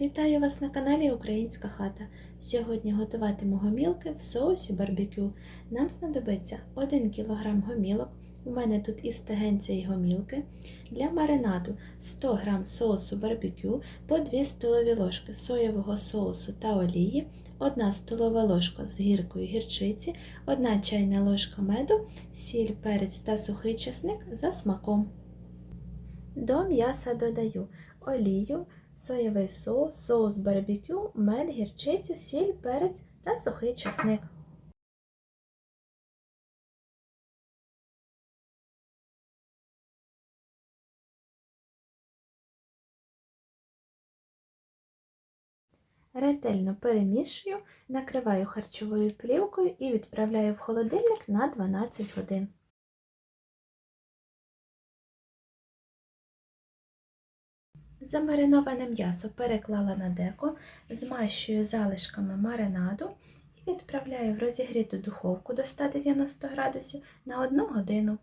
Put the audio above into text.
Вітаю вас на каналі Українська хата. Сьогодні готуватиму гомілки в соусі барбекю. Нам знадобиться 1 кг гомілок. У мене тут і стегенця, і гомілки. Для маринаду 100 г соусу барбекю, по 2 столові ложки соєвого соусу та олії, 1 столова ложка з гіркою гірчиці, 1 чайна ложка меду, сіль, перець та сухий чесник за смаком. До м'яса додаю олію, соєвий соус, соус барбекю, мед, гірчицю, сіль, перець та сухий чесник. Ретельно перемішую, накриваю харчовою плівкою і відправляю в холодильник на 12 годин. Замариноване м'ясо переклала на деко, змащую залишками маринаду і відправляю в розігріту духовку до 190 градусів на 1 годину.